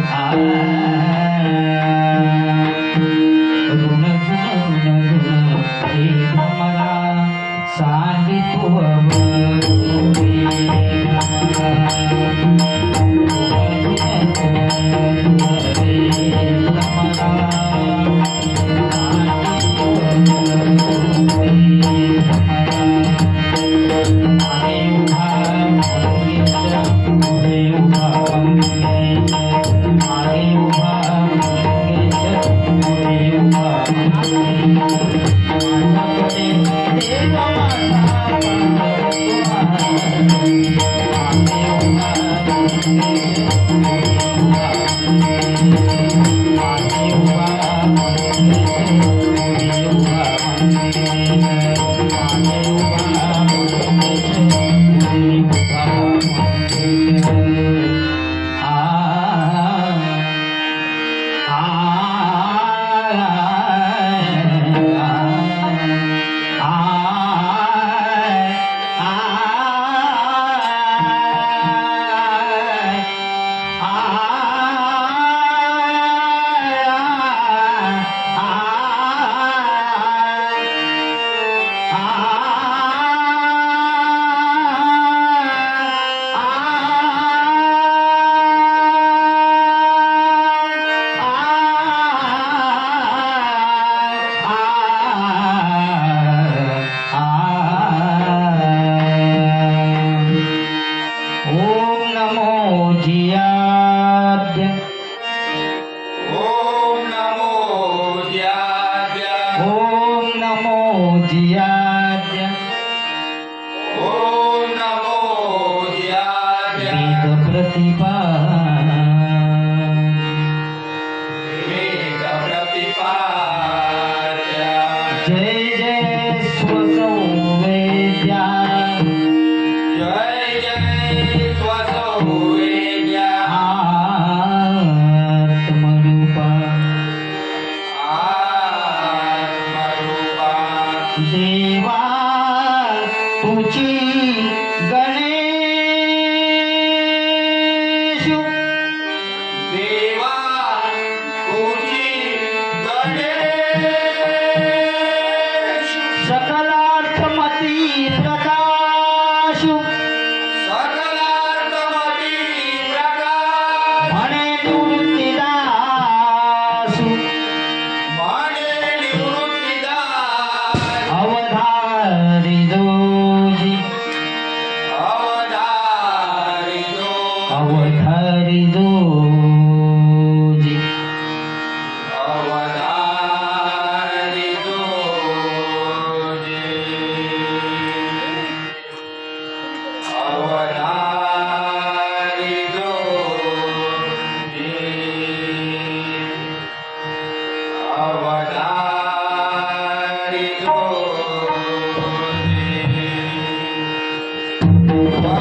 Ah.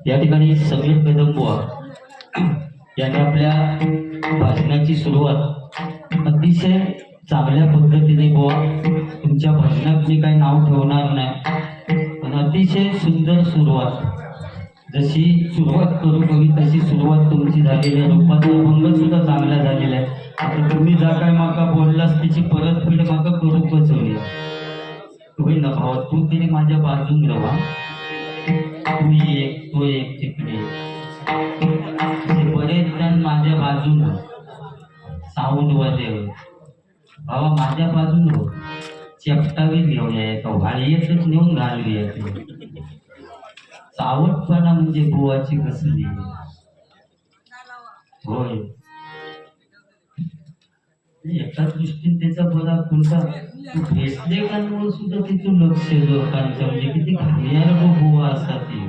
या ठिकाणी समीर बेदंबुआ याने आपल्या भाषणाची सुरुवात अतिशय चांगल्या पद्धतीने बुवा. तुमच्या भाषणात मी काही नाव ठेवणार नाही अतिशय सुंदर सुरुवात. जशी सुरुवात करू कवी तशी सुरुवात तुमची झालेली आहे. रूपाचा भंग सुद्धा चांगला झालेला आहे. आता तुम्ही जा काय माका बोललास त्याची परतफेड माका करूकच होईल होईल ना भावा तू तरी माझ्या बाजून रवा. तू एक तो एक तिकडे. बरेच जण माझ्या बाजून साऊंड वाले भावा माझ्या बाजून हो चेपटावी घेऊया एका वाळीतच नेऊन घालूया ते चावटपणा म्हणजे बुवाची कसली होय. एका दृष्टीने त्याचा बरा कोणता तू फेसलेखांवर सुद्धा तिथून लक्ष आहे म्हणजे किती घाणेर बुवा असतात ते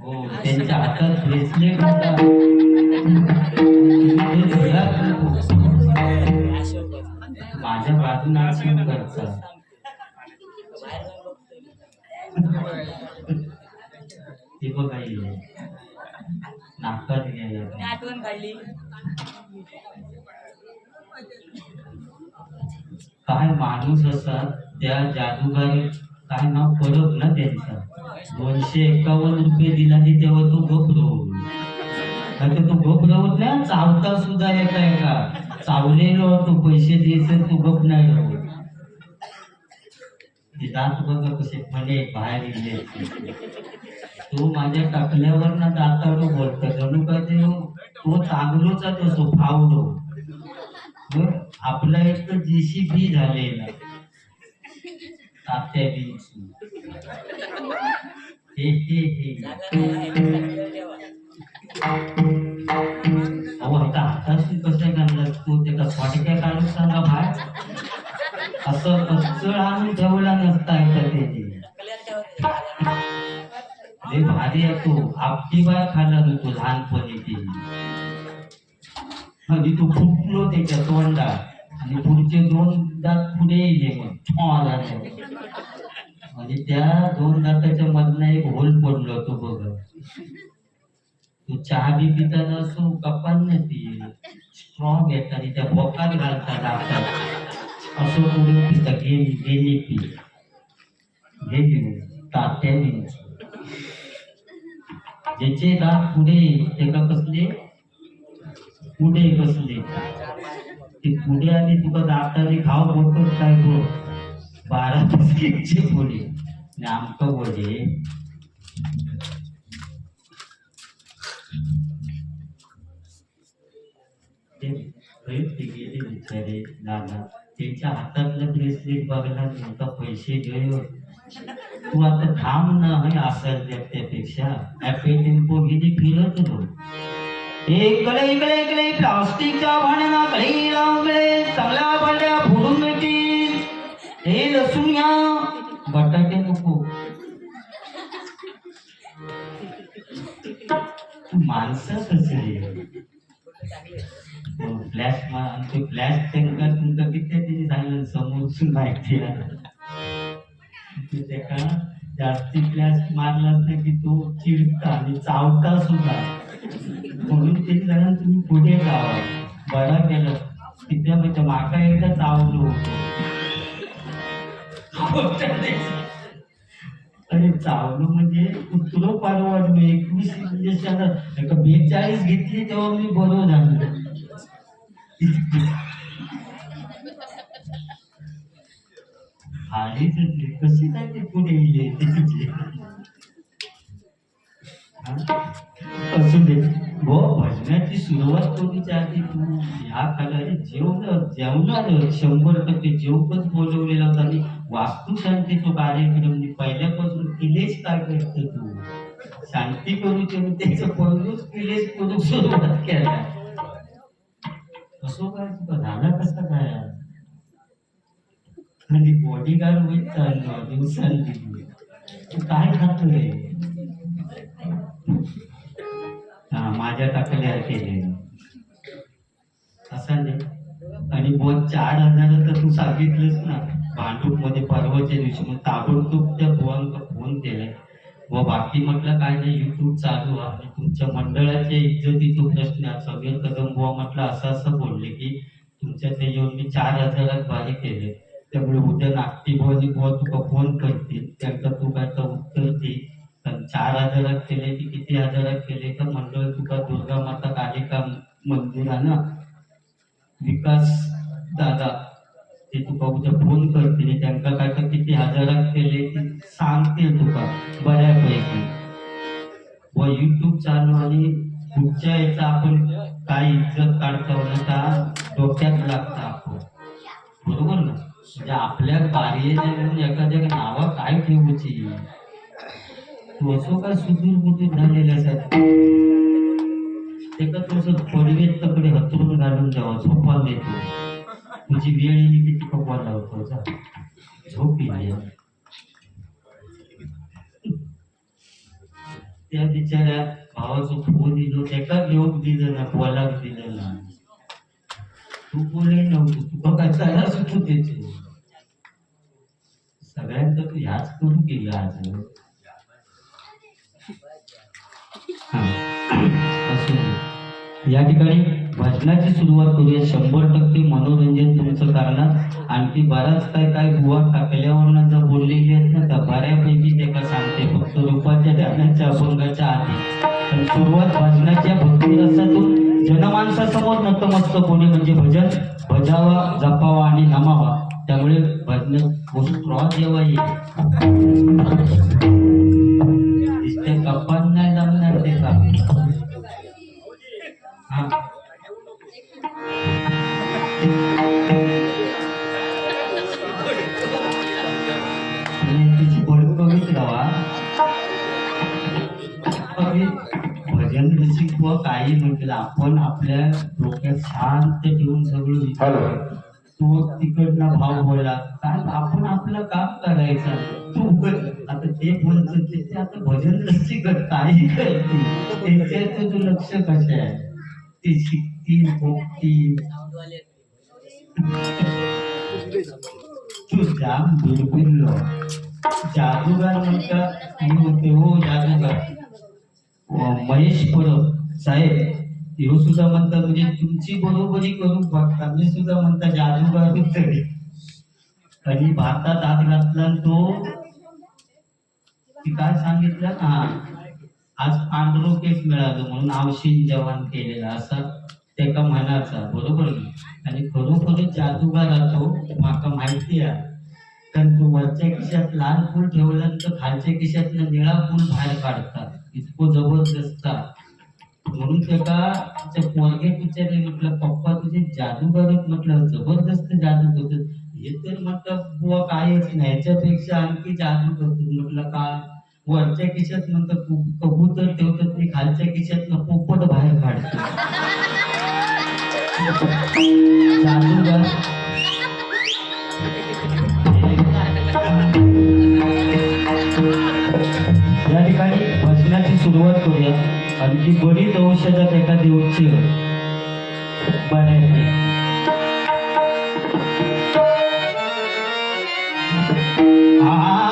हो त्यांच्या हातात ब्रेसलेट होता ते हे. आठवण काढली. काय माणूस असा त्या जादूगार काय नाव परब ना त्यांचा. दोनशे एकावन्न रुपये दिला आणि तेव्हा तो घोपरवून आता तो घोपरवत नाही चावता सुद्धा एका एका चावलेलो तो पैसे द्यायचे तो गप नाही राहत. ते दात बघा कसे फणे बाहेर येले तो माझ्या टाकल्यावर ना दातावर बोलतो. जणू का ते तो चांगलोच आहे तसो फावलो मग आपला एक जेसीबी झालेला. तात्या बीची हे हे हे. अहो आता हाताशी कसं करणार तू त्याचा फाटक्या काढून सांगा बाहेर. असं. कच्चळ आणून ठेवला नसता येतं त्याची लय भारी आहे तो. आपटी बाय खाल्ला तू लहानपणी ती. आणि तो फुटलो त्याच्या तोंडात. आणि पुढचे दोन दात पुढे येईल मग. म्हणजे त्या दोन दाताच्या मधनं एक होल पडलो तो बघ तो चहा बी पिताना असो कपाल नाही ती स्ट्रॉंग येत आणि त्या बोकात घालतात दातात असं करून पिता गेली गेली पी तात्या बिनची ज्याचे दात पुढे त्याला कसले पुढे कसले ते पुढे आले तुका दाताने खाव बोलतो काय तो बारा बिस्किटचे पुढे आणि आमचं ते ते गेले बिचारे दादा त्यांच्या हातातलं ब्रेसलेट बघला नव्हता पैसे घेऊ तू आता थांब ना हे असं त्यापेक्षा ऍपे टेम्पो किती फिरत होतो इकडे इकडे इकडे प्लास्टिकच्या भांड्याना काही लावले चांगल्या भांड्या फोडून मिळतील हे लसूण घ्या बटाटे नको तू माणसं कसे हो, फ्लॅश ते फ्लॅश टँकर तुमचं किती तिने सांगितलं समोरची माहिती आहे? त्याका जास्ती फ्लॅश मारलाच नाही की तो चिडता आणि चावता सुद्धा. म्हणून ते जण तुम्ही पुढे जावा. बरा केलं. कित्या म्हणजे माका एकदा चावलो अरे चावलो म्हणजे कुत्रो परवडलो एकवीस म्हणजे एका बेचाळीस घेतली तेव्हा मी बरो झालो. आलीच होती. कशी काय ते पुढे येईल त्याची असू दे. व भजनाची सुरुवात करूच्या आधी तू ह्या कालाने जेवण जेवणार. शंभर टक्के जेवणच बोलवलेला होता आणि वास्तुशांतीचा कार्यक्रम पहिल्यापासून किलेच काय करते तू? शांती करूचे त्याचं पहिलंच किलेच करू सुरुवात केला. असो काय तुका झाला कसा काय? आणि बॉडीगार्ड होईल चाललो दिवसांनी तू काय खातो रे? हा माझ्या टाकल्या केले. असा नाही. आणि बोल चार हजार तर तू सांगितलंस ना. भांडूपमध्ये परवाच्या दिवशी मग ताबडतोब त्या बुवांका फोन केलाय व बाकी म्हटलं काय नाही युट्यूब चालू आहे. आणि तुमच्या मंडळाच्या इज्जतीचा प्रश्न आहे समीर कदम बुवा म्हटलं असं असं बोलले की तुमच्या ते येऊन मी चार हजारात भारी केले. त्यामुळे उद्या नागटी बुवाजी बुवा तुका फोन करतील. त्यांचा तू काय तर उत्तर दे. पण चार हजारात केले की किती हजारात केले तर मंडळ तुका दुर्गा माता कालिका मंदिर ना विकास दादा तुका उद्या फोन करतील त्यांका काय तर किती हजारात केले ते सांगतील तुका. बऱ्यापैकी. व युट्यूब चालू आणि कुठच्या याचा आपण काय इज्जत काढतो ना डोक्यात लागता आपण बरोबर ना? म्हणजे आपल्या कार्याने म्हणून एखाद्या नावा काय ठेवूची? तू असो का सुदूर बुदूर झालेल्यासाठी पडवेत तकडे हतरून घालून द्यावा झोपा देतो तुझी वेळ येईल की तुका बोला होतो जा. झोप येईल त्या बिचाऱ्या भावाचं फोन दिलो एका घेऊन दिलं ना बोलाक दिलं ना तू बोले नव्हतं. तुका काय चाला होतो त्याचे सगळ्यांचं तू ह्याच करून गेला आज. या ठिकाणी भजनाची सुरुवात करूया. शंभर टक्के मनोरंजन तुमचं कारण आणखी बराच काय काय बुवा टाकल्यावर जर बोललेली आहेत ना त्या बऱ्यापैकी ते का सांगते. फक्त रूपाच्या ध्यानाच्या अभंगाच्या आधी. पण सुरुवात भजनाच्या भक्तीरसातून जनमानसासमोर नतमस्तक होणे म्हणजे भजन. भजावा जपावा आणि नमावा. त्यामुळे भजन क्रॉस जेव्हा येईल नुसते नाही जमणार ते का? हा आणि भजन रसिक व काही म्हटलं आपण आपल्या डोक्यात शांत ठेवून सगळं विचार तो तिकडनं भाव बोलला काय आपण आपलं काम करायचं तू आता ते बोलत ते आता भजन रसिक काही करते त्यांच्यात तुझं लक्ष कसं आहे. ते शिकतील जाम बिलकुल जादूगार म्हणता मी म्हणते हो जादूगार महेश परब साहेब ह्यो सुद्धा म्हणता म्हणजे तुमची बरोबरी करून बघता मी सुद्धा म्हणता जादूगार आणि भारतात आत घातला तो काय सांगितलं? हा. आज पांढरो केस मिळालं म्हणून आवशीन जवान केलेला असा त्याका म्हणाचा बरोबर ना? आणि खरोखर जादूगार तो माका माहिती आहे. कारण तू वरच्या खिशात लाल फूल ठेवलं तर खालच्या खिशातलं निळा फूल बाहेर काढतात. इतकं जबरदस्त. म्हणून त्याका पोरगे विचारले म्हटलं पप्पा तुझे जादूगार म्हटलं जबरदस्त जादू करतो हे तर म्हटलं बुवा काहीच नाही. याच्यापेक्षा आणखी जादू करतात म्हटलं का? वरच्या खिशात नंतर कबूतर ठेवतात ते खालच्या खिशात पोपट बाहेर काढतो या ठिकाणी भजनाची सुरुवात करूया. आणि ती बरीच औषधात एका देऊची बनायची. आ